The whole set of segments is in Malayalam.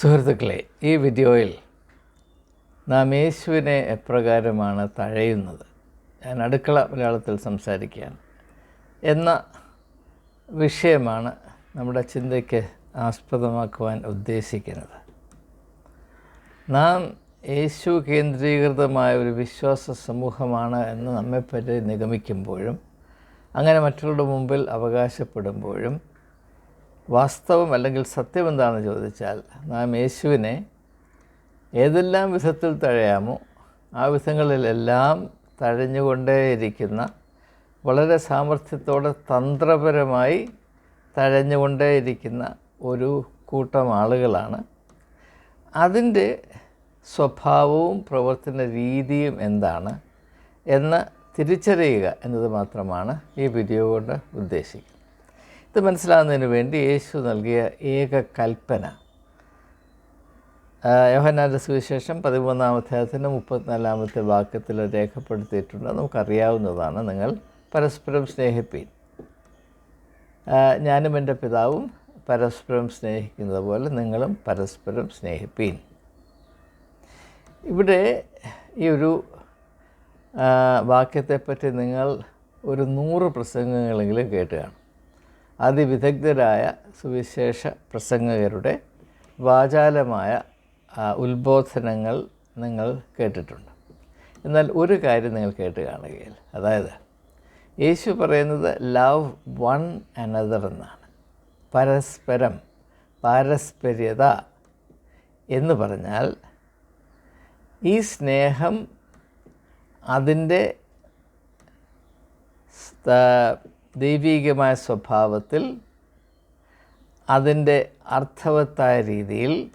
സുഹൃത്തുക്കളെ ഈ വീഡിയോയിൽ നാം യേശുവിനെ എപ്രകാരമാണ് തഴയുന്നത്? ഞാൻ അടുക്കള മലയാളത്തിൽ സംസാരിക്കുകയാണ്. എന്ന വിഷയമാണ് നമ്മുടെ ചിന്തയ്ക്ക് ആസ്പദമാക്കുവാൻ ഉദ്ദേശിക്കുന്നത്. നാം യേശു കേന്ദ്രീകൃതമായ ഒരു വിശ്വാസ സമൂഹമാണ് എന്ന് നമ്മെപ്പറ്റി നിഗമിക്കുമ്പോഴും അങ്ങനെ മറ്റുള്ളവരുടെ മുമ്പിൽ അവകാശപ്പെടുമ്പോഴും വാസ്തവം അല്ലെങ്കിൽ സത്യം എന്താണെന്ന് ചോദിച്ചാൽ നാം യേശുവിനെ ഏതെല്ലാം വിധത്തിൽ തഴയാമോ ആ വിധങ്ങളിലെല്ലാം തഴഞ്ഞുകൊണ്ടേയിരിക്കുന്ന വളരെ സാമർഥ്യത്തോടെ തന്ത്രപരമായി തഴഞ്ഞുകൊണ്ടേയിരിക്കുന്ന ഒരു കൂട്ടം ആളുകളാണ്. അതിന്റെ സ്വഭാവവും പ്രവർത്തന രീതിയും എന്താണ് എന്ന് തിരിച്ചറിയുക എന്നത് മാത്രമാണ് ഈ വീഡിയോ കൊണ്ട് ഉദ്ദേശിക്കുന്നത്. ഇത് മനസ്സിലാകുന്നതിന് വേണ്ടി യേശു നൽകിയ ഏക കൽപ്പന. യോഹനാന്റെ സുവിശേഷം പതിമൂന്നാം അധ്യായത്തിന്റെ മുപ്പത്തിനാലാമത്തെ വാക്യത്തിൽ രേഖപ്പെടുത്തിയിട്ടുണ്ട്. നമുക്കറിയാവുന്നതാണ് നിങ്ങൾ പരസ്പരം സ്നേഹിപ്പീൻ. ഞാനും എന്റെ പിതാവും പരസ്പരം സ്നേഹിക്കുന്നത് പോലെ നിങ്ങളും പരസ്പരം സ്നേഹിപ്പീൻ. ഇവിടെ ഈ ഒരു വാക്യത്തെപ്പറ്റി നിങ്ങൾ ഒരു നൂറ് പ്രസംഗങ്ങളെങ്കിലും കേട്ട് കാണും അതിവിദഗ്ധരായ സുവിശേഷ പ്രസംഗകരുടെ വാചാലമായ ഉത്ബോധനങ്ങൾ നിങ്ങൾ കേട്ടിട്ടുണ്ട്. എന്നാൽ ഒരു കാര്യം നിങ്ങൾ കേട്ട് കാണുകയില്ല. അതായത് യേശു പറയുന്നത് ലവ് വൺ അനദർ എന്നാണ്. പരസ്പരം പാരസ്പര്യത എന്ന് പറഞ്ഞാൽ ഈ സ്നേഹം അതിന്റെ ദൈവീകമായ സ്വഭാവത്തിൽ അതിന്റെ അർത്ഥവത്തായ രീതിയിൽ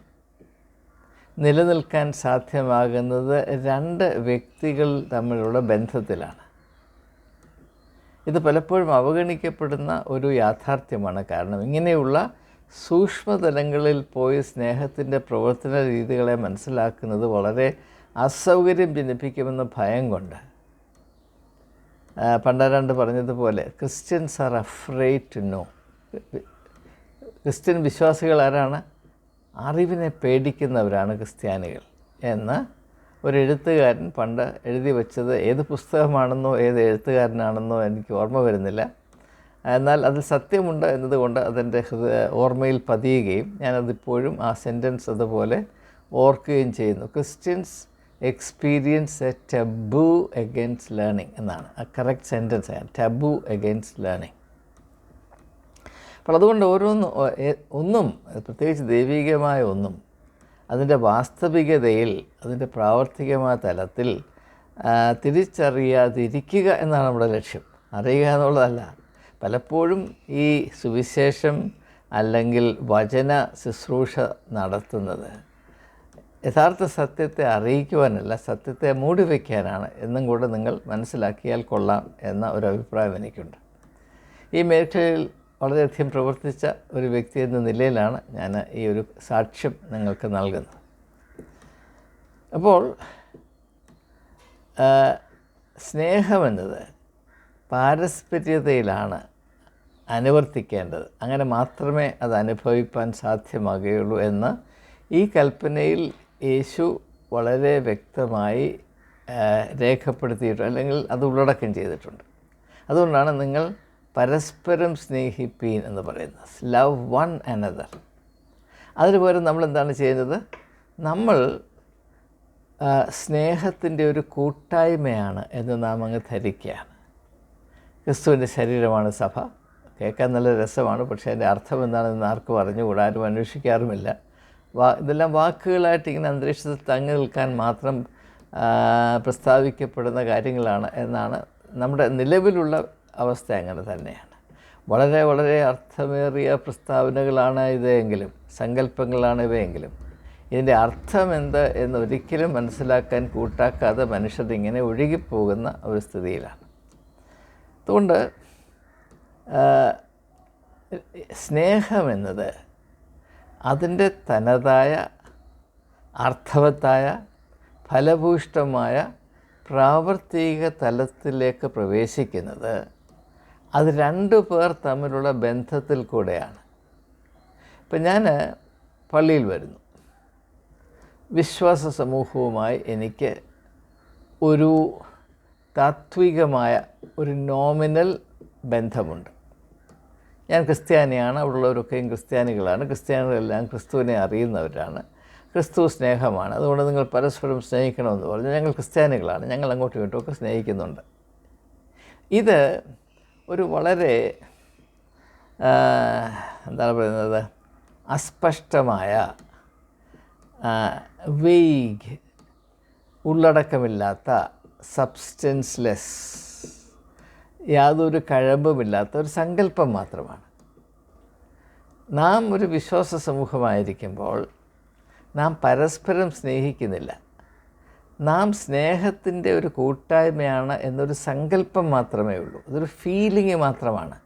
നിലനിൽക്കാൻ സാധ്യമാകുന്നത് രണ്ട് വ്യക്തികൾ തമ്മിലുള്ള ബന്ധത്തിലാണ്. ഇത് പലപ്പോഴും അവഗണിക്കപ്പെടുന്ന ഒരു യാഥാർത്ഥ്യമാണ്. കാരണം ഇങ്ങനെയുള്ള സൂക്ഷ്മതലങ്ങളിൽ പോയി സ്നേഹത്തിന്റെ പ്രവർത്തന രീതികളെ മനസ്സിലാക്കുന്നത് വളരെ അസൗകര്യം ജനിപ്പിക്കുമെന്ന ഭയം കൊണ്ട്. പണ്ടാരാണ്ട് പറഞ്ഞതുപോലെ Christians are afraid to know Christian വിശ്വാസികൾ ആരാണ്? അറിവിനെ പേടിക്കുന്നവരാണ് ക്രിസ്ത്യാനികൾ എന്ന് ഒരു എഴുത്തുകാരൻ പണ്ട് എഴുതി വെച്ചത് ഏത് പുസ്തകമാണെന്നോ ഏത് എഴുത്തുകാരനാണെന്നോ എനിക്ക് ഓർമ്മ വരുന്നില്ല. എന്നാൽ അതിൽ സത്യമുണ്ട് എന്നതുകൊണ്ട് അതെന്റെ ഹൃദയ ഓർമ്മയിൽ പതിയുകയും ഞാനതിപ്പോഴും ആ സെന്റൻസ് അതുപോലെ ഓർക്കുകയും ചെയ്യുന്നു. Christians experience a taboo against learning എന്നാണ്. ആ കറക്റ്റ് സെന്റൻസ് ആണ്. ടബു എഗെയിൻസ്റ്റ് ലേണിംഗ് അപ്പോൾ അതുകൊണ്ട് ഓരോന്നും ഒന്നും പ്രത്യേകിച്ച് ദൈവികമായ ഒന്നും അതിന്റെ വാസ്തവികതയിൽ അതിന്റെ പ്രാവർത്തികമായ തലത്തിൽ തിരിച്ചറിയാതിരിക്കുക എന്നാണ് നമ്മുടെ ലക്ഷ്യം. അറിയുക എന്നുള്ളതല്ല. പലപ്പോഴും ഈ സുവിശേഷം അല്ലെങ്കിൽ വചന ശുശ്രൂഷ നടത്തുന്നത് യഥാർത്ഥ സത്യത്തെ അറിയിക്കുവാനല്ല സത്യത്തെ മൂടി വയ്ക്കാനാണ് എന്നും കൂടെ നിങ്ങൾ മനസ്സിലാക്കിയാൽ കൊള്ളാം എന്ന ഒരു അഭിപ്രായം എനിക്കുണ്ട്. ഈ മേഖലയിൽ വളരെയധികം പ്രവർത്തിച്ച ഒരു വ്യക്തി എന്ന നിലയിലാണ് ഞാൻ ഈ ഒരു സാക്ഷ്യം നിങ്ങൾക്ക് നൽകുന്നത്. അപ്പോൾ സ്നേഹമെന്നത് പാരസ്പര്യതയിലാണ് അനുവർത്തിക്കേണ്ടത്. അങ്ങനെ മാത്രമേ അത് അനുഭവിപ്പാൻ സാധ്യമാകുകയുള്ളൂ എന്ന് ഈ കൽപ്പനയിൽ യേശു വളരെ വ്യക്തമായി രേഖപ്പെടുത്തിയിട്ടുണ്ട് അല്ലെങ്കിൽ അത് ഉള്ളടക്കം ചെയ്തിട്ടുണ്ട്. അതുകൊണ്ടാണ് നിങ്ങൾ പരസ്പരം സ്നേഹിപ്പീൻ എന്ന് പറയുന്നത്. ലവ് വൺ അനദർ അതിന് പകരം നമ്മൾ എന്താണ് ചെയ്യുന്നത്? നമ്മൾ സ്നേഹത്തിന്റെ ഒരു കൂട്ടായ്മയാണ് എന്ന് നാം അങ്ങ് ധരിക്കുകയാണ്. ക്രിസ്തുവിന്റെ ശരീരമാണ് സഭ. കേൾക്കാൻ നല്ല രസമാണ് പക്ഷേ അതിന്റെ അർത്ഥം എന്താണെന്ന് ആർക്കും അറിഞ്ഞുകൂടാ ആരും അന്വേഷിക്കാറുമില്ല. വാ ഇതെല്ലാം വാക്കുകളായിട്ട് ഇങ്ങനെ അന്തരീക്ഷത്തിൽ തങ്ങി നിൽക്കാൻ മാത്രം പ്രസ്താവിക്കപ്പെടുന്ന കാര്യങ്ങളാണ് എന്നാണ് നമ്മുടെ നിലവിലുള്ള അവസ്ഥ അങ്ങനെ തന്നെയാണ്. വളരെ വളരെ അർത്ഥമേറിയ പ്രസ്താവനകളാണ് ഇതെങ്കിലും സങ്കല്പങ്ങളാണ് ഇവയെങ്കിലും. ഇതിന്റെ അർത്ഥം എന്ത് എന്ന് ഒരിക്കലും മനസ്സിലാക്കാൻ കൂട്ടാക്കാതെ മനുഷ്യർ ഇങ്ങനെ ഒഴുകിപ്പോകുന്ന ഒരു സ്ഥിതിയിലാണ്. അതുകൊണ്ട് സ്നേഹം സ്നേഹമെന്നത് അതിന്റെ തനതായ അർത്ഥവത്തായ ഫലഭൂഷ്ടമായ പ്രാവർത്തിക തലത്തിലേക്ക് പ്രവേശിക്കുന്നത്. അത് രണ്ടു പേർ തമ്മിലുള്ള ബന്ധത്തിൽ കൂടെയാണ്. ഇപ്പം ഞാൻ പള്ളിയിൽ വരുന്നു. വിശ്വാസ സമൂഹവുമായി എനിക്ക് ഒരു താത്വികമായ ഒരു നോമിനൽ ബന്ധമുണ്ട്. ഞാൻ ക്രിസ്ത്യാനിയാണ് അവിടെ ഉള്ളവരൊക്കെയും ക്രിസ്ത്യാനികളാണ്. ക്രിസ്ത്യാനികളെല്ലാം ക്രിസ്തുവിനെ അറിയുന്നവരാണ്. ക്രിസ്തു സ്നേഹമാണ്. അതുകൊണ്ട് നിങ്ങൾ പരസ്പരം സ്നേഹിക്കണമെന്ന് പറഞ്ഞു ഞങ്ങൾ ക്രിസ്ത്യാനികളാണ്. ഞങ്ങൾ അങ്ങോട്ടും ഇങ്ങോട്ടും ഒക്കെ സ്നേഹിക്കുന്നുണ്ട്. ഇത് ഒരു വളരെ എന്താണ് പറയുന്നത്? അസ്പഷ്ടമായ വെയ്ഗ് ഉള്ളടക്കമില്ലാത്ത സബ്സ്റ്റൻസ്ലെസ് യാതൊരു കഴമ്പുമില്ലാത്ത ഒരു സങ്കല്പം മാത്രമാണ്. നാം ഒരു വിശ്വാസ സമൂഹമായിരിക്കുമ്പോൾ നാം പരസ്പരം സ്നേഹിക്കുന്നില്ല. നാം സ്നേഹത്തിന്റെ ഒരു കൂട്ടായ്മയാണ് എന്നൊരു സങ്കല്പം മാത്രമേ ഉള്ളൂ. അതൊരു ഫീലിംഗ് മാത്രമാണ്.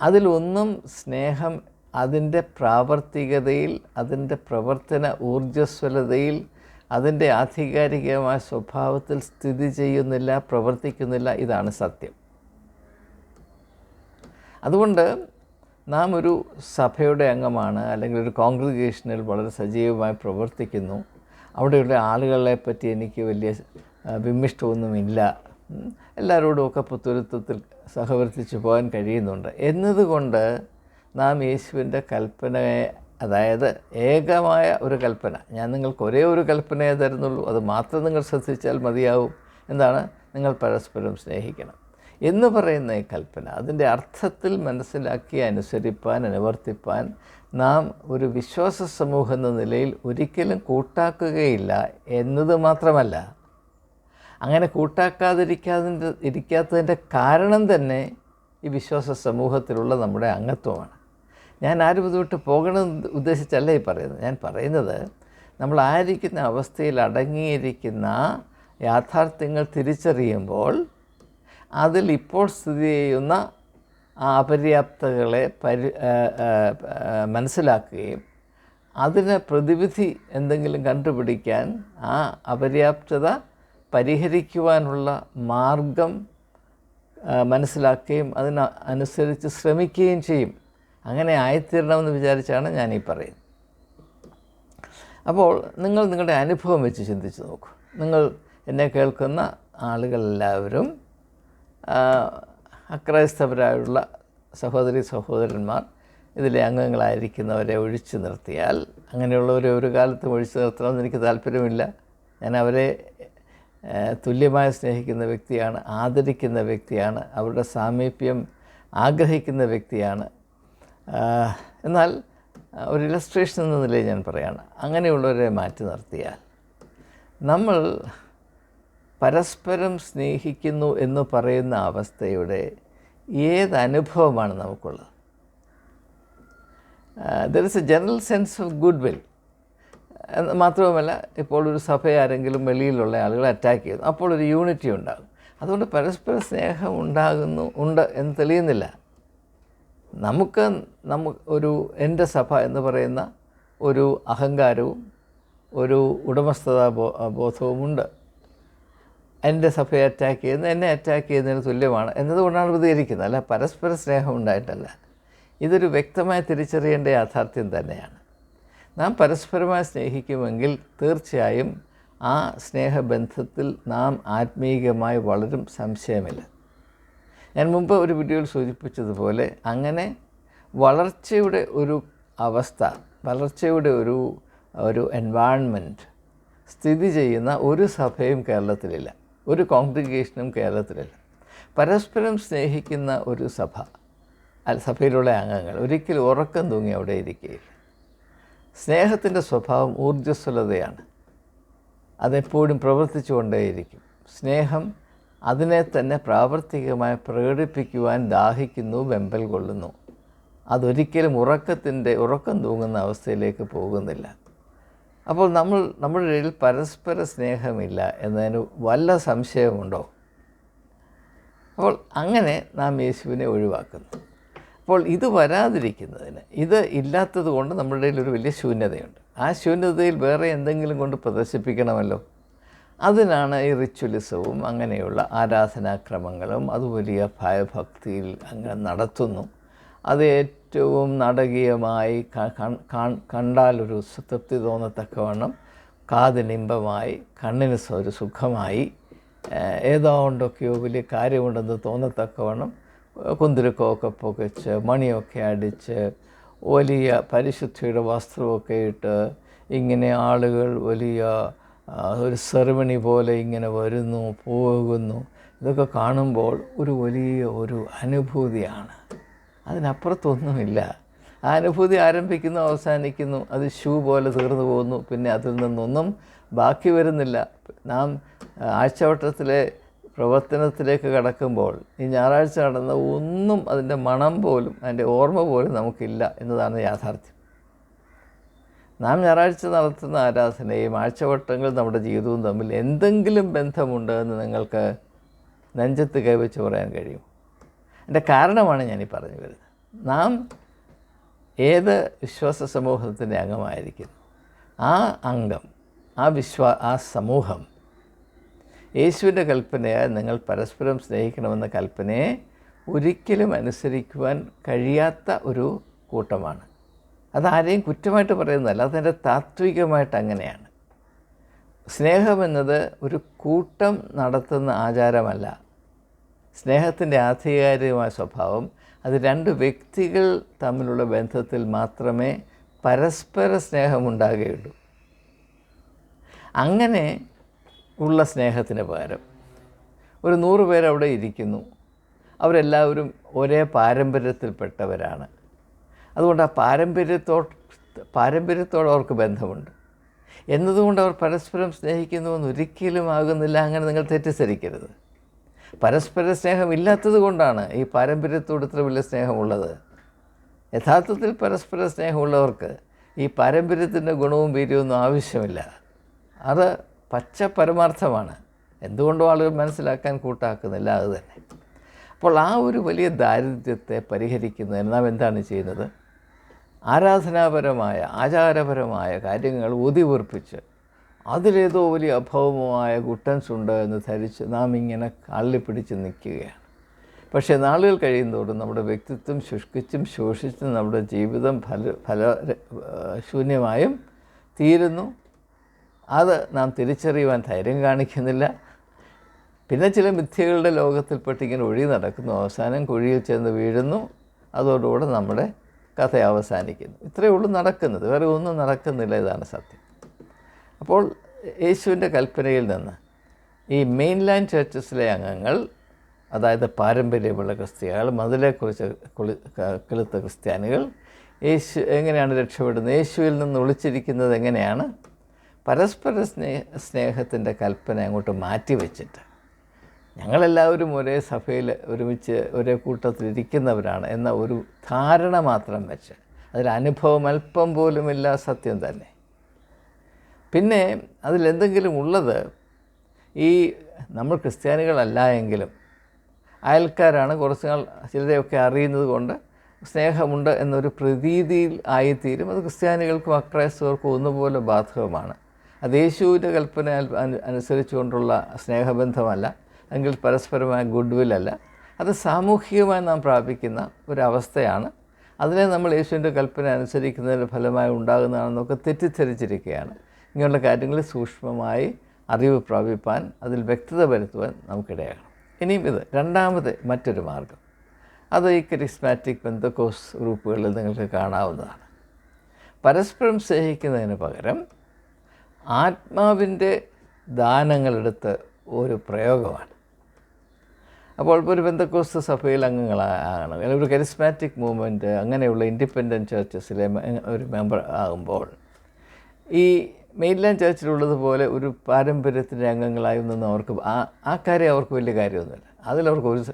അതിലൊന്നും സ്നേഹം അതിന്റെ പ്രാവർത്തികതയിൽ അതിന്റെ പ്രവർത്തന ഊർജസ്വലതയിൽ അതിന്റെ ആധികാരികമായ സ്വഭാവത്തിൽ സ്ഥിതി ചെയ്യുന്നില്ല പ്രവർത്തിക്കുന്നില്ല ഇതാണ് സത്യം. അതുകൊണ്ട് നാം ഒരു സഭയുടെ അംഗമാണ് അല്ലെങ്കിൽ ഒരു കോൺഗ്രിഗേഷനിൽ വളരെ സജീവമായി പ്രവർത്തിക്കുന്നു. അവിടെയുള്ള ആളുകളെ പറ്റി എനിക്ക് വലിയ വിമിഷ്ടമൊന്നുമില്ല എല്ലാവരോടുമൊക്കെ പുത്തുരുത്വത്തിൽ സഹവർത്തിച്ച് പോകാൻ കഴിയുന്നുണ്ട്. എന്നതുകൊണ്ട് നാം യേശുവിന്റെ കൽപ്പനയെ അതായത് ഏകമായ ഒരു കൽപ്പന. ഞാൻ നിങ്ങൾക്ക് ഒരേ ഒരു കൽപ്പനയെ തരുന്നുള്ളൂ. അത് മാത്രം നിങ്ങൾ ശ്രദ്ധിച്ചാൽ മതിയാവും. എന്താണ്? നിങ്ങൾ പരസ്പരം സ്നേഹിക്കണം. എന്ന് പറയുന്ന ഈ കൽപ്പന അതിന്റെ അർത്ഥത്തിൽ മനസ്സിലാക്കി അനുസരിപ്പാൻ അനുവർത്തിപ്പാൻ നാം ഒരു വിശ്വാസ സമൂഹം എന്ന നിലയിൽ ഒരിക്കലും കൂട്ടാക്കുകയില്ല എന്നത് മാത്രമല്ല. അങ്ങനെ കൂട്ടാക്കാതിരിക്കാതിന്റെ ഇരിക്കാത്തതിന്റെ കാരണം തന്നെ ഈ വിശ്വാസ സമൂഹത്തിലുള്ള നമ്മുടെ അംഗത്വമാണ്. ഞാൻ ആരും ഇതുവിട്ട് പോകണമെന്ന് ഉദ്ദേശിച്ചല്ല ഈ പറയുന്നത്. ഞാൻ പറയുന്നത് നമ്മൾ ആയിരിക്കുന്ന അവസ്ഥയിൽ അടങ്ങിയിരിക്കുന്ന യാഥാർത്ഥ്യങ്ങൾ തിരിച്ചറിയുമ്പോൾ അതിൽ ഇപ്പോൾ സ്ഥിതി ചെയ്യുന്ന ആ അപര്യാപ്തകളെ പരി മനസ്സിലാക്കുകയും അതിന് പ്രതിവിധി എന്തെങ്കിലും കണ്ടുപിടിക്കാൻ ആ അപര്യാപ്തത പരിഹരിക്കുവാനുള്ള മാർഗം മനസ്സിലാക്കുകയും അതിന് അനുസരിച്ച് ശ്രമിക്കുകയും ചെയ്യും. അങ്ങനെ ആയിത്തീരണമെന്ന് വിചാരിച്ചാണ് ഞാൻ ഈ പറയുന്നത്. അപ്പോൾ നിങ്ങൾ നിങ്ങളുടെ അനുഭവം വെച്ച് ചിന്തിച്ച് നോക്കൂ. നിങ്ങൾ എന്നെ കേൾക്കുന്ന ആളുകളെല്ലാവരും അക്രൈസ്തവരായുള്ള സഹോദരി സഹോദരന്മാർ ഇതിലെ അംഗങ്ങളായിരിക്കുന്നവരെ ഒഴിച്ചു നിർത്തിയാൽ അങ്ങനെയുള്ളവരെ ഒരു കാലത്തും ഒഴിച്ചു നിർത്തണമെന്ന് എനിക്ക് താല്പര്യമില്ല. ഞാൻ അവരെ തുല്യമായി സ്നേഹിക്കുന്ന വ്യക്തിയാണ് ആദരിക്കുന്ന വ്യക്തിയാണ് അവരുടെ സാമീപ്യം ആഗ്രഹിക്കുന്ന വ്യക്തിയാണ് എന്നാൽ ഒരു ഇലസ്ട്രേഷൻ എന്ന നിലയിൽ ഞാൻ പറയുകയാണ് അങ്ങനെയുള്ളവരെ മാറ്റി നിർത്തിയാൽ നമ്മൾ പരസ്പരം സ്നേഹിക്കുന്നു എന്ന് പറയുന്ന അവസ്ഥയുടെ ഏത് അനുഭവമാണ് നമുക്കുള്ളത്? There is a general sense of good will മാത്രവുമല്ല ഇപ്പോൾ ഒരു സഭയെ ആരെങ്കിലും വെളിയിലുള്ള ആളുകൾ അറ്റാക്ക് ചെയ്യുന്നു. അപ്പോൾ ഒരു യൂണിറ്റി ഉണ്ടാകും. അതുകൊണ്ട് പരസ്പര സ്നേഹം ഉണ്ടാകുന്നു ഉണ്ട് എന്ന് തെളിയുന്നില്ല. നമുക്ക് നമുക്ക് ഒരു എന്റെ സഭ എന്ന് പറയുന്ന ഒരു അഹങ്കാരവും ഒരു ഉടമസ്ഥതാ ബോ ബോധവുമുണ്ട്. എന്റെ സഭയെ അറ്റാക്ക് ചെയ്യുന്ന എന്നെ അറ്റാക്ക് ചെയ്യുന്നതിന് തുല്യമാണ് എന്നതുകൊണ്ടാണ് പ്രതികരിക്കുന്നത് അല്ല പരസ്പര സ്നേഹം ഉണ്ടായിട്ടല്ല. ഇതൊരു വ്യക്തമായി തിരിച്ചറിയേണ്ട യാഥാർത്ഥ്യം തന്നെയാണ്. നാം പരസ്പരമായി സ്നേഹിക്കുമെങ്കിൽ തീർച്ചയായും ആ സ്നേഹബന്ധത്തിൽ നാം ആത്മീയമായി വളരും സംശയമില്ല. ഞാൻ മുമ്പ് ഒരു വീഡിയോയിൽ സൂചിപ്പിച്ചതുപോലെ അങ്ങനെ വളർച്ചയുടെ ഒരു അവസ്ഥ വളർച്ചയുടെ ഒരു ഒരു എൻവയൺമെന്റ് സ്ഥിതി ചെയ്യുന്ന ഒരു സഭയും കേരളത്തിലില്ല. ഒരു കോൺഗ്രിഗേഷനും കേരളത്തിലില്ല. പരസ്പരം സ്നേഹിക്കുന്ന ഒരു സഭ സഭയിലുള്ള അംഗങ്ങൾ ഒരിക്കലും ഉറക്കം തൂങ്ങി അവിടെ ഇരിക്കുകയില്ല. സ്നേഹത്തിന്റെ സ്വഭാവം ഊർജസ്വലതയാണ്. അതെപ്പോഴും പ്രവർത്തിച്ചുകൊണ്ടേയിരിക്കും സ്നേഹം അതിനെ തന്നെ പ്രാവർത്തികമായി പ്രകടിപ്പിക്കുവാൻ ദാഹിക്കുന്നു വെമ്പൽ കൊള്ളുന്നു. അതൊരിക്കലും ഉറക്കത്തിന്റെ ഉറക്കം തൂങ്ങുന്ന അവസ്ഥയിലേക്ക് പോകുന്നില്ല. അപ്പോൾ നമ്മൾ നമ്മുടെ ഇടയിൽ പരസ്പര സ്നേഹമില്ല എന്നതിന് വല്ല സംശയമുണ്ടോ? അപ്പോൾ അങ്ങനെ നാം യേശുവിനെ ഒഴിവാക്കുന്നു. അപ്പോൾ ഇത് വരാതിരിക്കുന്നതിന് ഇത് ഇല്ലാത്തത് കൊണ്ട് നമ്മുടെ ഇടയിൽ ഒരു വലിയ ശൂന്യതയുണ്ട്. ആ ശൂന്യതയിൽ വേറെ എന്തെങ്കിലും കൊണ്ട് പ്രദർശിപ്പിക്കണമല്ലോ? അതിനാണ് ഈ റിച്വലിസവും അങ്ങനെയുള്ള ആരാധനാക്രമങ്ങളും അത് വലിയ ഭയഭക്തിയിൽ അങ്ങനെ നടത്തുന്നു. അത് ഏറ്റവും നാടകീയമായി ഒരു തൃപ്തി തോന്നത്തക്കവണ്ണം കാതിനിമ്പമായി കണ്ണിന് ഒരു സുഖമായി ഏതാണ്ടൊക്കെയോ വലിയ കാര്യമുണ്ടെന്ന് തോന്നത്തക്കവണ്ണം കുന്തിരുക്കമൊക്കെ പുകച്ച് മണിയൊക്കെ അടിച്ച് വലിയ പരിശുദ്ധിയുടെ വസ്ത്രമൊക്കെ ഇട്ട് ഇങ്ങനെ ആളുകൾ വലിയ ഒരു സെറിമണി പോലെ ഇങ്ങനെ വരുന്നു പോകുന്നു. ഇതൊക്കെ കാണുമ്പോൾ ഒരു വലിയ ഒരു അനുഭൂതിയാണ്. അതിനപ്പുറത്തൊന്നുമില്ല. ആ അനുഭൂതി ആരംഭിക്കുന്നു അവസാനിക്കുന്നു. അത് ഷൂ പോലെ തീർന്നു പോകുന്നു. പിന്നെ അതിൽ നിന്നൊന്നും ബാക്കി വരുന്നില്ല. നാം ആഴ്ചവട്ടത്തിലെ പ്രവർത്തനത്തിലേക്ക് കടക്കുമ്പോൾ ഈ ഞായറാഴ്ച നടന്ന ഒന്നും അതിന്റെ മണം പോലും അതിന്റെ ഓർമ്മ പോലും നമുക്കില്ല എന്നതാണ് യാഥാർത്ഥ്യം. നാം ഞായറാഴ്ച നടത്തുന്ന ആരാധനയും ആഴ്ചവട്ടങ്ങൾ നമ്മുടെ ജീവിതവും തമ്മിൽ എന്തെങ്കിലും ബന്ധമുണ്ട് എന്ന് നിങ്ങൾക്ക് നെഞ്ചത്ത് കൈവച്ച് പറയാൻ കഴിയും. എന്റെ കാരണമാണ് ഞാനീ പറഞ്ഞു വരുന്നത്. നാം ഏത് വിശ്വാസ സമൂഹത്തിന്റെ അംഗമായിരിക്കുന്നു ആ അംഗം ആ വിശ്വാ ആ സമൂഹം യേശുവിന്റെ കൽപ്പനയായി നിങ്ങൾ പരസ്പരം സ്നേഹിക്കണമെന്ന കൽപ്പനയെ ഒരിക്കലും അനുസരിക്കുവാൻ കഴിയാത്ത ഒരു കൂട്ടമാണ്. അതാരെയും കുറ്റമായിട്ട് പറയുന്നതല്ല അതിന്റെ താത്വികമായിട്ട് അങ്ങനെയാണ്. സ്നേഹമെന്നത് ഒരു കൂട്ടം നടത്തുന്ന ആചാരമല്ല. സ്നേഹത്തിന്റെ ആധികാരികമായ സ്വഭാവം അത് രണ്ട് വ്യക്തികൾ തമ്മിലുള്ള ബന്ധത്തിൽ മാത്രമേ പരസ്പര സ്നേഹമുണ്ടാകുകയുള്ളൂ. അങ്ങനെ ഉള്ള സ്നേഹത്തിന് പകരം ഒരു നൂറ് പേരവിടെ ഇരിക്കുന്നു. അവരെല്ലാവരും ഒരേ പാരമ്പര്യത്തിൽപ്പെട്ടവരാണ്. അതുകൊണ്ട് ആ പാരമ്പര്യത്തോ പാരമ്പര്യത്തോട് അവർക്ക് ബന്ധമുണ്ട്. എന്നതുകൊണ്ട് അവർ പരസ്പരം സ്നേഹിക്കുന്നുവെന്ന് ഒരിക്കലും ആകുന്നില്ല. അങ്ങനെ നിങ്ങൾ തെറ്റിദ്ധരിക്കരുത്. പരസ്പര സ്നേഹം ഇല്ലാത്തത് കൊണ്ടാണ് ഈ പാരമ്പര്യത്തോട് ഇത്ര വലിയ സ്നേഹമുള്ളത്. യഥാർത്ഥത്തിൽ പരസ്പര സ്നേഹമുള്ളവർക്ക് ഈ പാരമ്പര്യത്തിന്റെ ഗുണവും വീര്യവും ആവശ്യമില്ല. അത് പച്ച പരമാർത്ഥമാണ്. എന്തുകൊണ്ടും ആളുകൾ മനസ്സിലാക്കാൻ കൂട്ടാക്കുന്നില്ല അത് തന്നെ. അപ്പോൾ ആ ഒരു വലിയ ദാരിദ്ര്യത്തെ പരിഹരിക്കുന്നതിന് നാം എന്താണ് ചെയ്യുന്നത്? ആരാധനാപരമായ ആചാരപരമായ കാര്യങ്ങൾ ഊതിവീർപ്പിച്ച് അതിലേതോ വലിയ അഭവമായ ഗുട്ടൻസ് ഉണ്ട് എന്ന് ധരിച്ച് നാം ഇങ്ങനെ കള്ളിപ്പിടിച്ച് നിൽക്കുകയാണ്. പക്ഷേ നാളുകൾ കഴിയുന്നതോടും നമ്മുടെ വ്യക്തിത്വം ശുഷ്കിച്ചും ശോഷിച്ചും നമ്മുടെ ജീവിതം ഫല ഫല ശൂന്യമായും തീരുന്നു. അത് നാം തിരിച്ചറിയുവാൻ ധൈര്യം കാണിക്കുന്നില്ല. പിന്നെ ചില മിഥ്യകളുടെ ലോകത്തിൽപ്പെട്ട് ഇങ്ങനെ ഒഴി നടക്കുന്നു. അവസാനം കുഴിയിൽ ചെന്ന് വീഴുന്നു. അതോടുകൂടെ നമ്മുടെ കഥ അവസാനിക്കുന്നു. ഇത്രയേ ഉള്ളൂ നടക്കുന്നത്. വേറെ ഒന്നും നടക്കുന്നില്ല ഇതാണ് സത്യം. അപ്പോൾ യേശുവിന്റെ കൽപ്പനയിൽ നിന്ന് ഈ മെയിൻ ലൈൻ ചർച്ചസിലെ അംഗങ്ങൾ അതായത് പാരമ്പര്യമുള്ള ക്രിസ്ത്യാനികൾ മതിലെക്കുറിച്ച് കുളി കിളുത്ത ക്രിസ്ത്യാനികൾ യേശു എങ്ങനെയാണ് രക്ഷപ്പെടുന്നത് യേശുവിൽ നിന്ന് ഒളിച്ചിരിക്കുന്നത് എങ്ങനെയാണ് പരസ്പര സ്നേഹ സ്നേഹത്തിന്റെ കൽപ്പന അങ്ങോട്ട് മാറ്റിവെച്ചിട്ട് ഞങ്ങളെല്ലാവരും ഒരേ സഭയിൽ ഒരുമിച്ച് ഒരേ കൂട്ടത്തിലിരിക്കുന്നവരാണ് എന്ന ഒരു ധാരണ മാത്രം വെച്ച്. അതിലനുഭവം അല്പം പോലുമില്ല സത്യം തന്നെ. പിന്നെ അതിലെന്തെങ്കിലും ഉള്ളത് ഈ നമ്മൾ ക്രിസ്ത്യാനികളല്ല എങ്കിലും അയൽക്കാരാണ് കുറച്ച് നാൾ ചിലരെയൊക്കെ അറിയുന്നത് കൊണ്ട് സ്നേഹമുണ്ട് എന്നൊരു പ്രതീതിയിൽ ആയിത്തീരും. അത് ക്രിസ്ത്യാനികൾക്കും അക്രൈസ്തവർക്കും ഒന്നുപോലെ ബാധകമാണ്. അത് യേശുവിന്റെ കൽപ്പന അനുസരിച്ചുകൊണ്ടുള്ള സ്നേഹബന്ധമല്ല. എങ്കിൽ പരസ്പരമായ ഗുഡ് വില്ലല്ല അത് സാമൂഹികമായി നാം പ്രാപിക്കുന്ന ഒരവസ്ഥയാണ്. അതിനെ നമ്മൾ യേശുവിന്റെ കൽപ്പന അനുസരിക്കുന്നതിന്റെ ഫലമായി ഉണ്ടാകുന്നതാണെന്നൊക്കെ തെറ്റിദ്ധരിച്ചിരിക്കുകയാണ്. ഇങ്ങനെയുള്ള കാര്യങ്ങളിൽ സൂക്ഷ്മമായി അറിവ് പ്രാപിപ്പാൻ അതിൽ വ്യക്തത വരുത്തുവാൻ നമുക്കിടയാകണം. ഇനിയും ഇത് രണ്ടാമത് മറ്റൊരു മാർഗം. അത് ഈ കരിസ്മാറ്റിക് ബന്ധക്കോസ് ഗ്രൂപ്പുകളിൽ നിങ്ങൾക്ക് കാണാവുന്നതാണ്. പരസ്പരം സ്നേഹിക്കുന്നതിന് പകരം ആത്മാവിന്റെ ദാനങ്ങളെടുത്ത് ഒരു പ്രയോഗമാണ്. അപ്പോൾ ഒരു ബന്ധക്കോസ്ത് സഭയിൽ അംഗങ്ങളാണ് അല്ലെങ്കിൽ ഒരു കരിസ്മാറ്റിക് മൂവ്മെന്റ് അങ്ങനെയുള്ള ഇൻഡിപെൻഡന്റ് ചർച്ചസിലെ ഒരു മെമ്പർ ആകുമ്പോൾ ഈ മെയിൻലാൻഡ് ചർച്ചിലുള്ളതുപോലെ ഒരു പാരമ്പര്യത്തിന്റെ അംഗങ്ങളായി ഒന്നും അവർക്ക് ആ ആ കാര്യം അവർക്ക് വലിയ കാര്യമൊന്നുമില്ല. അതിലവർക്ക് ഒരു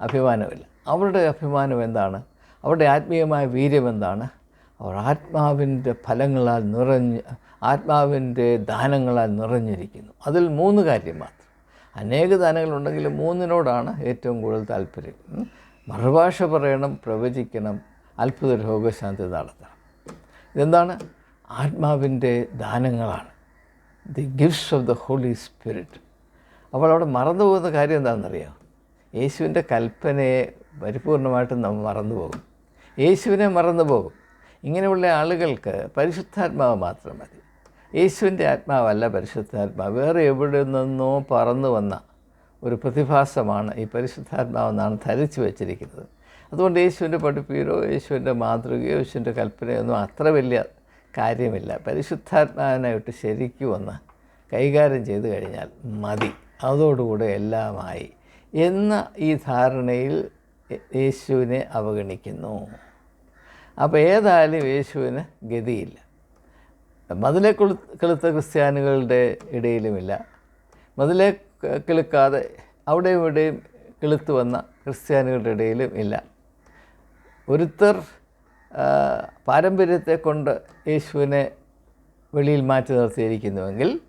അഭിമാനമില്ല. അവരുടെ അഭിമാനം എന്താണ്? അവരുടെ ആത്മീയമായ വീര്യം എന്താണ്? അവർ ആത്മാവിന്റെ ഫലങ്ങളാൽ നിറഞ്ഞ് ആത്മാവിന്റെ ദാനങ്ങളാൽ നിറഞ്ഞിരിക്കുന്നു. അതിൽ മൂന്ന് കാര്യം മാത്രം അനേക ദാനങ്ങളുണ്ടെങ്കിലും മൂന്നിനോടാണ് ഏറ്റവും കൂടുതൽ താല്പര്യം. മറുഭാഷ പറയണം പ്രവചിക്കണം അത്ഭുത രോഗശാന്തി നടത്തണം. ഇതെന്താണ്? ആത്മാവിന്റെ ദാനങ്ങളാണ്. The gifts of the Holy Spirit അപ്പോൾ അവിടെ മറന്നു പോകുന്ന കാര്യം എന്താണെന്നറിയാം? യേശുവിന്റെ കൽപ്പനയെ പരിപൂർണമായിട്ടും നമ്മൾ മറന്നു പോകും. യേശുവിനെ മറന്നു പോകും. ഇങ്ങനെയുള്ള ആളുകൾക്ക് പരിശുദ്ധാത്മാവ് മാത്രം മതി. യേശുവിന്റെ ആത്മാവല്ല പരിശുദ്ധാത്മാവ്. വേറെ എവിടെ നിന്നോ പറന്നു വന്ന ഒരു പ്രതിഭാസമാണ് ഈ പരിശുദ്ധാത്മാവെന്നാണ് ധരിച്ചു വച്ചിരിക്കുന്നത്. അതുകൊണ്ട് യേശുവിന്റെ പഠിപ്പീരോ യേശുവിന്റെ മാതൃകയോ യേശുവിന്റെ കൽപ്പനയൊന്നും അത്ര വലിയ കാര്യമില്ല. പരിശുദ്ധാത്മാവിനായിട്ട് ശരിക്കും ഒന്ന് കൈകാര്യം ചെയ്തു കഴിഞ്ഞാൽ മതി. അതോടുകൂടെ എല്ലാമായി. എന്ന ഈ ധാരണയിൽ യേശുവിനെ അവഗണിക്കുന്നു. അപ്പോൾ ഏതായാലും യേശുവിന് ഗതിയില്ല. മതിലെ കൊളു കെളുത്ത ക്രിസ്ത്യാനികളുടെ ഇടയിലുമില്ല. മതിലെ കിളുക്കാതെ അവിടെയും ഇവിടെയും കിളുത്തു വന്ന ക്രിസ്ത്യാനികളുടെ ഇടയിലും ഇല്ല. ഒരുത്തർ പാരമ്പര്യത്തെ കൊണ്ട് യേശുവിനെ വെളിയിൽ മാറ്റി നിർത്തിയിരിക്കുന്നുവെങ്കിൽ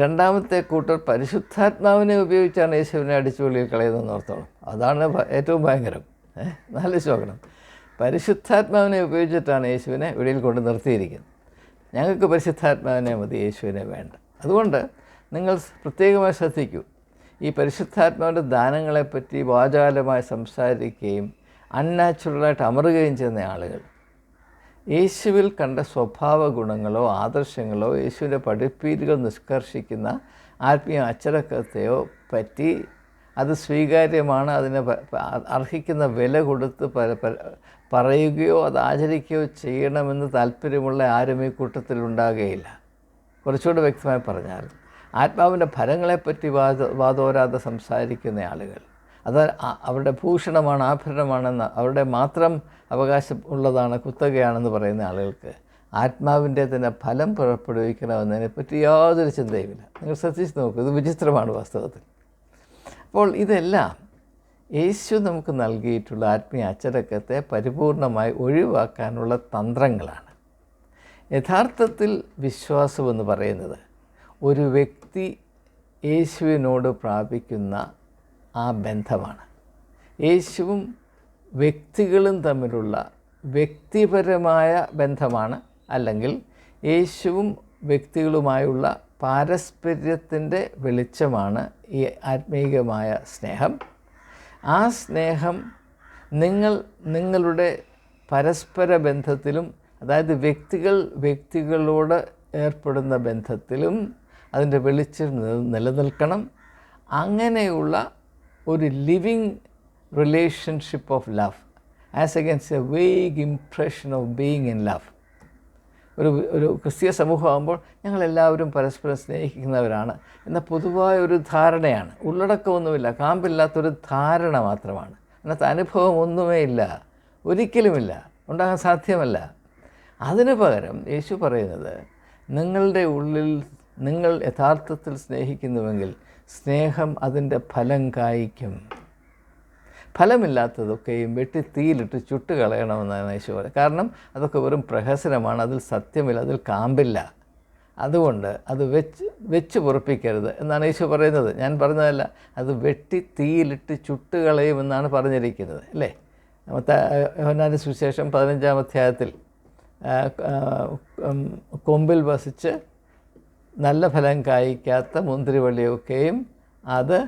രണ്ടാമത്തെ കൂട്ടർ പരിശുദ്ധാത്മാവിനെ ഉപയോഗിച്ചാണ് യേശുവിനെ അടിച്ചു വെളിയിൽ കളയുന്നതെന്ന് ഓർത്തോളം. അതാണ് ഏറ്റവും ഭയങ്കരം. നല്ല ശോകണം പരിശുദ്ധാത്മാവിനെ ഉപയോഗിച്ചിട്ടാണ് യേശുവിനെ വെളിയിൽ കൊണ്ട് നിർത്തിയിരിക്കുന്നത്. ഞങ്ങൾക്ക് പരിശുദ്ധാത്മാവിനെ മതി യേശുവിനെ വേണ്ട. അതുകൊണ്ട് നിങ്ങൾ പ്രത്യേകമായി ശ്രദ്ധിക്കൂ. ഈ പരിശുദ്ധാത്മാവിന്റെ ദാനങ്ങളെപ്പറ്റി വാചാലമായി സംസാരിക്കുകയും അൺനാച്ചുറലായിട്ട് അമറുകയും ചെയ്യുന്ന ആളുകൾ യേശുവിൽ കണ്ട സ്വഭാവ ഗുണങ്ങളോ ആദർശങ്ങളോ യേശുവിന്റെ പഠിപ്പീരുകൾ നിഷ്കർഷിക്കുന്ന ആത്മീയ അച്ചടക്കത്തെയോ പറ്റി അത് സ്വീകാര്യമാണ് അതിനെ അർഹിക്കുന്ന വില കൊടുത്ത് പറയുകയോ അത് ആചരിക്കുകയോ ചെയ്യണമെന്ന് താല്പര്യമുള്ള ആരും ഈ കൂട്ടത്തിൽ ഉണ്ടാകുകയില്ല. കുറച്ചുകൂടെ വ്യക്തമായി പറഞ്ഞാൽ ആത്മാവിന്റെ ഫലങ്ങളെപ്പറ്റി വാദ വാദോരാതെ സംസാരിക്കുന്ന ആളുകൾ അത് അവരുടെ ഭൂഷണമാണ് ആഭരണമാണെന്ന് അവരുടെ മാത്രം അവകാശം ഉള്ളതാണ് കുത്തകയാണെന്ന് പറയുന്ന ആളുകൾക്ക് ആത്മാവിന്റെ തന്നെ ഫലം പുറപ്പെടുവിക്കണമെന്നതിനെപ്പറ്റി യാതൊരു ചിന്തയുമില്ല. നിങ്ങൾ ശ്രദ്ധിച്ച് നോക്കൂ ഇത് വിചിത്രമാണ് വാസ്തവത്തിൽ. അപ്പോൾ ഇതെല്ലാം യേശു നമുക്ക് നൽകിയിട്ടുള്ള ആത്മീയ അച്ചടക്കത്തെ പരിപൂർണമായി ഒഴിവാക്കാനുള്ള തന്ത്രങ്ങളാണ്. യഥാർത്ഥത്തിൽ വിശ്വാസമെന്ന് പറയുന്നത് ഒരു വ്യക്തി യേശുവിനോട് പ്രാപിക്കുന്ന ആ ബന്ധമാണ്. യേശുവും വ്യക്തികളും തമ്മിലുള്ള വ്യക്തിപരമായ ബന്ധമാണ് അല്ലെങ്കിൽ യേശുവും വ്യക്തികളുമായുള്ള പാരസ്പര്യത്തിന്റെ വെളിച്ചമാണ് ഈ ആത്മീയമായ സ്നേഹം. ആ സ്നേഹം നിങ്ങൾ നിങ്ങളുടെ പരസ്പര ബന്ധത്തിലും അതായത് വ്യക്തികൾ വ്യക്തികളോട് ഏർപ്പെടുന്ന ബന്ധത്തിലും അതിന്റെ വെളിച്ചം നിലനിൽക്കണം. അങ്ങനെയുള്ള ഒരു living relationship of love as against a vague impression of being in love ഒരു ഒരു ക്രിസ്തീയ സമൂഹമാകുമ്പോൾ ഞങ്ങളെല്ലാവരും പരസ്പരം സ്നേഹിക്കുന്നവരാണ്. എന്ന പൊതുവായ ഒരു ധാരണയാണ് ഉള്ളടക്കമൊന്നുമില്ല കാമ്പില്ലാത്തൊരു ധാരണ മാത്രമാണ്. അതിനകത്ത് അനുഭവം ഒന്നുമേ ഇല്ല ഒരിക്കലുമില്ല ഉണ്ടാകാൻ സാധ്യമല്ല. അതിനു പകരം യേശു പറയുന്നത് നിങ്ങളുടെ ഉള്ളിൽ നിങ്ങൾ യഥാർത്ഥത്തിൽ സ്നേഹിക്കുന്നുവെങ്കിൽ സ്നേഹം അതിന്റെ ഫലം കായ്ക്കും. ഫലമില്ലാത്തതൊക്കെയും വെട്ടി തീയിലിട്ട് ചുട്ട് കളയണമെന്നാണ് യേശു പറയുന്നത്. കാരണം അതൊക്കെ വെറും പ്രഹസനമാണ് അതിൽ സത്യമില്ല അതിൽ കാമ്പില്ല. അതുകൊണ്ട് അത് വെച്ച് വെച്ച് പൊറപ്പിക്കരുത് എന്നാണ് യേശു പറയുന്നത്. ഞാൻ പറഞ്ഞതല്ല അത് വെട്ടി തീയിലിട്ട് ചുട്ട് കളയുമെന്നാണ് പറഞ്ഞിരിക്കുന്നത് അല്ലേ? യോഹന്നാന്റെ സുവിശേഷം പതിനഞ്ചാം അധ്യായത്തിൽ കൊമ്പിൽ വസിച്ച് നല്ല ഫലം കായ്ക്കാത്ത മുന്തിരിവള്ളിയൊക്കെയും അത്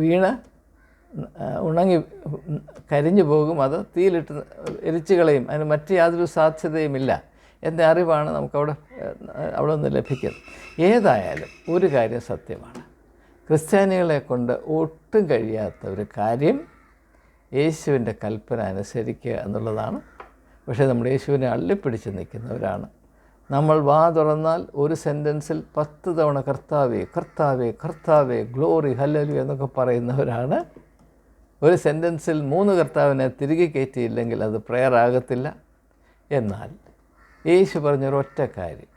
വീണ് ഉണങ്ങി കരിഞ്ഞു പോകും. അത് തീയിലിട്ട് എരിച്ചു കളയും അതിന് മറ്റ് യാതൊരു സാധ്യതയുമില്ല. എന്ന അറിവാണ് നമുക്കവിടെ അവിടെ നിന്ന് ലഭിക്കുന്നത്. ഏതായാലും ഒരു കാര്യം സത്യമാണ്. ക്രിസ്ത്യാനികളെ കൊണ്ട് ഒട്ടും കഴിയാത്ത ഒരു കാര്യം യേശുവിന്റെ കൽപ്പന അനുസരിക്കുക എന്നുള്ളതാണ്. പക്ഷേ നമ്മൾ യേശുവിനെ അള്ളിപ്പിടിച്ച് നിൽക്കുന്നവരാണ്. നമ്മൾ വാ തുറന്നാൽ ഒരു സെന്റൻസിൽ പത്ത് തവണ കർത്താവേ കർത്താവേ കർത്താവേ ഗ്ലോറി ഹല്ലലു എന്നൊക്കെ പറയുന്നവരാണ്. ഒരു സെന്റൻസിൽ മൂന്ന് കർത്താവിനെ തിരികെ കയറ്റിയില്ലെങ്കിൽ അത് പ്രയർ ആകത്തില്ല. എന്നാൽ യേശു പറഞ്ഞൊരൊറ്റ കാര്യം.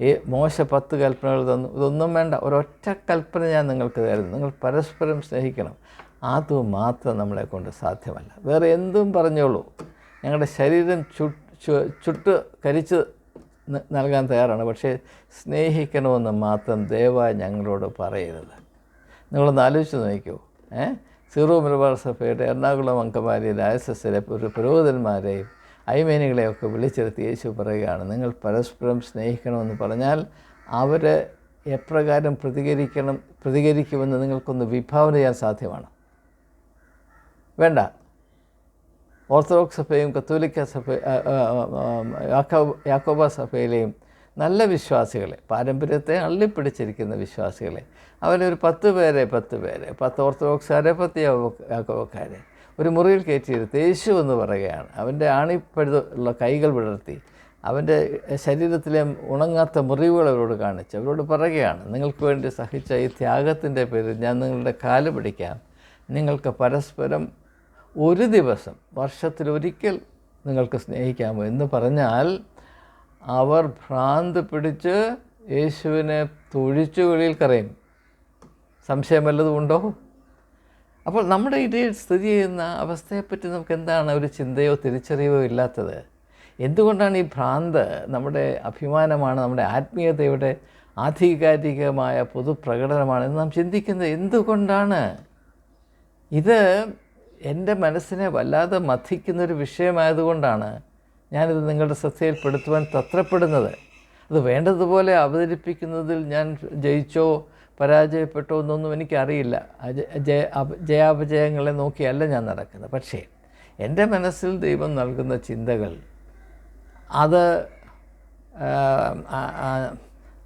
ഈ മോശ പത്ത് കൽപ്പനകൾ തന്നു. ഇതൊന്നും വേണ്ട. ഒരൊറ്റ കൽപ്പന ഞാൻ നിങ്ങൾക്ക് തരുന്നു. നിങ്ങൾ പരസ്പരം സ്നേഹിക്കണം. അത് മാത്രം നമ്മളെ കൊണ്ട് സാധ്യമല്ല. വേറെ എന്തും പറഞ്ഞോളൂ. ഞങ്ങളുടെ ശരീരം ചുട്ട് കരിച്ച് നൽകാൻ തയ്യാറാണ്. പക്ഷേ സ്നേഹിക്കണമെന്ന് മാത്രം ദയവായി ഞങ്ങളോട് പറയരുത്. നിങ്ങളൊന്ന് ആലോചിച്ച് നോക്കൂ ഏ? സീറോ മലബാർ സഭയുടെ എറണാകുളം അങ്കമാലിയിലെ ആയസസിലെ ഒരു പുരോഹിതന്മാരെയും അയ്മേനികളെയൊക്കെ വിളിച്ചിരുത്തി യേശു പറയുകയാണ് നിങ്ങൾ പരസ്പരം സ്നേഹിക്കണമെന്ന് പറഞ്ഞാൽ അവർ എപ്രകാരം പ്രതികരിക്കണം പ്രതികരിക്കുമെന്ന് നിങ്ങൾക്കൊന്ന് വിഭാവന ചെയ്യാൻ സാധ്യമാണ് വേണ്ട ഓർത്തഡോക്സ് സഭയും കത്തോലിക്ക സഭ യാക്കോബ സഭയിലെയും നല്ല വിശ്വാസികളെ പാരമ്പര്യത്തെ അള്ളിപ്പിടിച്ചിരിക്കുന്ന വിശ്വാസികളെ. അവരൊരു പത്ത് പേരെ പത്ത് പേരെ പത്ത് ഓർത്തഡോക്സുകാരെ പത്ത് യാക്കോക്കാരെ ഒരു മുറിയിൽ കയറ്റിയിരുത്തി യേശു എന്ന് പറയുകയാണ്. അവന്റെ ആണിപ്പഴുതുള്ള കൈകൾ വിടർത്തി അവന്റെ ശരീരത്തിലെ ഉണങ്ങാത്ത മുറിവുകൾ അവരോട് കാണിച്ച് അവരോട് പറയുകയാണ് നിങ്ങൾക്ക് വേണ്ടി സഹിച്ച ഈ ത്യാഗത്തിന്റെ പേരിൽ ഞാൻ നിങ്ങളുടെ കാൽ പിടിക്കാം. നിങ്ങൾക്ക് പരസ്പരം ഒരു ദിവസം വർഷത്തിലൊരിക്കൽ നിങ്ങൾക്ക് സ്നേഹിക്കാമോ? എന്ന് പറഞ്ഞാൽ അവർ ഭ്രാന്ത് പിടിച്ച് യേശുവിനെ തൊഴിച്ചു വെളിയിൽ കറയും സംശയം വല്ലതും ഉണ്ടോ? അപ്പോൾ നമ്മുടെ ഇടയിൽ സ്ഥിതി ചെയ്യുന്ന അവസ്ഥയെപ്പറ്റി നമുക്ക് എന്താണ് ഒരു ചിന്തയോ തിരിച്ചറിവോ ഇല്ലാത്തത്? എന്തുകൊണ്ടാണ് ഈ ഭ്രാന്ത് നമ്മുടെ അഭിമാനമാണ് നമ്മുടെ ആത്മീയതയുടെ ആധികാരികമായ പൊതുപ്രകടനമാണ് എന്ന് നാം ചിന്തിക്കുന്നത്? എന്തുകൊണ്ടാണ്? ഇത് എന്റെ മനസ്സിനെ വല്ലാതെ മഥിക്കുന്നൊരു വിഷയമായതുകൊണ്ടാണ് ഞാനിത് നിങ്ങളുടെ ശ്രദ്ധയിൽപ്പെടുത്തുവാൻ തത്രപ്പെടുന്നത്. അത് വേണ്ടതുപോലെ അവതരിപ്പിക്കുന്നതിൽ ഞാൻ ജയിച്ചോ പരാജയപ്പെട്ടോ എന്നൊന്നും എനിക്കറിയില്ല. ജയ ജയാപജയങ്ങളെ നോക്കിയല്ല ഞാൻ നടക്കുന്നത്. പക്ഷേ എന്റെ മനസ്സിൽ ദൈവം നൽകുന്ന ചിന്തകൾ അത്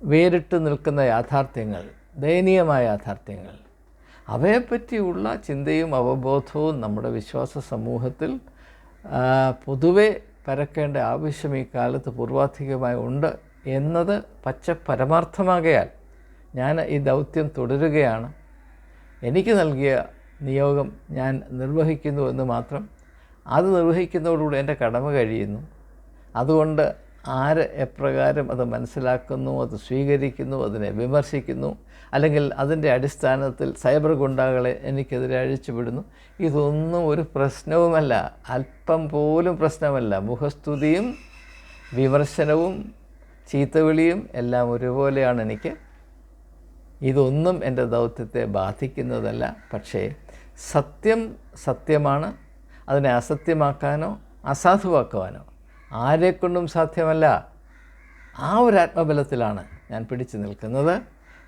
വേറിട്ട് നിൽക്കുന്ന യാഥാർത്ഥ്യങ്ങൾ ദയനീയമായ യാഥാർത്ഥ്യങ്ങൾ അവയെപ്പറ്റിയുള്ള ചിന്തയും അവബോധവും നമ്മുടെ വിശ്വാസ സമൂഹത്തിൽ പൊതുവെ പരക്കേണ്ട ആവശ്യം ഈ കാലത്ത് പൂർവാധികമായി ഉണ്ട് എന്നത് പച്ച പരമാർത്ഥമാകയാൽ ഞാൻ ഈ ദൗത്യം തുടരുകയാണ്. എനിക്ക് നൽകിയ നിയോഗം ഞാൻ നിർവഹിക്കുന്നു എന്ന് മാത്രം അത് നിർവഹിക്കുന്നതോടുകൂടി എന്റെ കടമ കഴിയുന്നു. അതുകൊണ്ട് ആര് എപ്രകാരം അത് മനസ്സിലാക്കുന്നു അത് സ്വീകരിക്കുന്നു അതിനെ വിമർശിക്കുന്നു അല്ലെങ്കിൽ അതിന്റെ അടിസ്ഥാനത്തിൽ സൈബർ ഗുണ്ടാകളെ എനിക്കെതിരെ അഴിച്ചുവിടുന്നു. ഇതൊന്നും ഒരു പ്രശ്നവുമല്ല. അല്പം പോലും പ്രശ്നമല്ല. മുഖസ്തുതിയും വിമർശനവും ചീത്തവിളിയും എല്ലാം ഒരുപോലെയാണ് എനിക്ക്. ഇതൊന്നും എന്റെ ദൗത്യത്തെ ബാധിക്കുന്നതല്ല. പക്ഷേ സത്യം സത്യമാണ്. അതിനെ അസത്യമാക്കാനോ അസാധുവാക്കുവാനോ ആരെക്കൊണ്ടും സാധ്യമല്ല. ആ ഒരു ആത്മബലത്തിലാണ് ഞാൻ പിടിച്ചു നിൽക്കുന്നത്.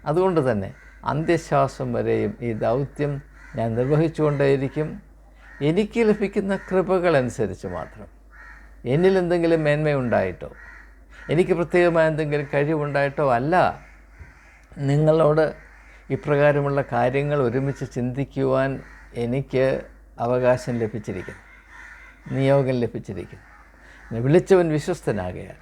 അതുകൊണ്ട് തന്നെ അന്ത്യശ്വാസം വരെയും ഈ ദൗത്യം ഞാൻ നിർവഹിച്ചുകൊണ്ടേയിരിക്കും. എനിക്ക് ലഭിക്കുന്ന കൃപകളനുസരിച്ച് മാത്രം. എന്നിൽ എന്തെങ്കിലും മേന്മയുണ്ടായിട്ടോ എനിക്ക് പ്രത്യേകമായ എന്തെങ്കിലും കഴിവുണ്ടായിട്ടോ? അല്ല. നിങ്ങളോട് ഇപ്രകാരമുള്ള കാര്യങ്ങൾ ഒരുമിച്ച് ചിന്തിക്കുവാൻ എനിക്ക് അവകാശം ലഭിച്ചിരിക്കുന്നു. നിയോഗം ലഭിച്ചിരിക്കുന്നു. വിളിച്ചവൻ വിശ്വസ്തനാകയാൽ.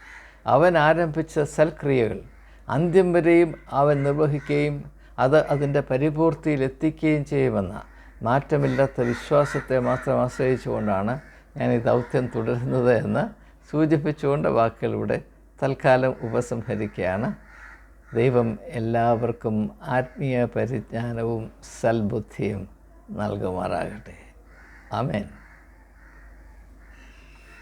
അവൻ ആരംഭിച്ച സൽക്രിയകൾ അന്ത്യം വരെയും അവൻ നിർവഹിക്കുകയും അത് അതിന്റെ പരിപൂർത്തിയിൽ എത്തിക്കുകയും ചെയ്യുമെന്ന മാറ്റമില്ലാത്ത വിശ്വാസത്തെ മാത്രം ആശ്രയിച്ചുകൊണ്ടാണ് ഞാൻ ഈ ദൗത്യം തുടരുന്നത് എന്ന് സൂചിപ്പിച്ചുകൊണ്ട് വാക്കുകളിലൂടെ തൽക്കാലം ഉപസംഹരിക്കുകയാണ്. ദൈവം എല്ലാവർക്കും ആത്മീയ പരിജ്ഞാനവും സൽബുദ്ധിയും നൽകുമാറാകട്ടെ. ആമേൻ.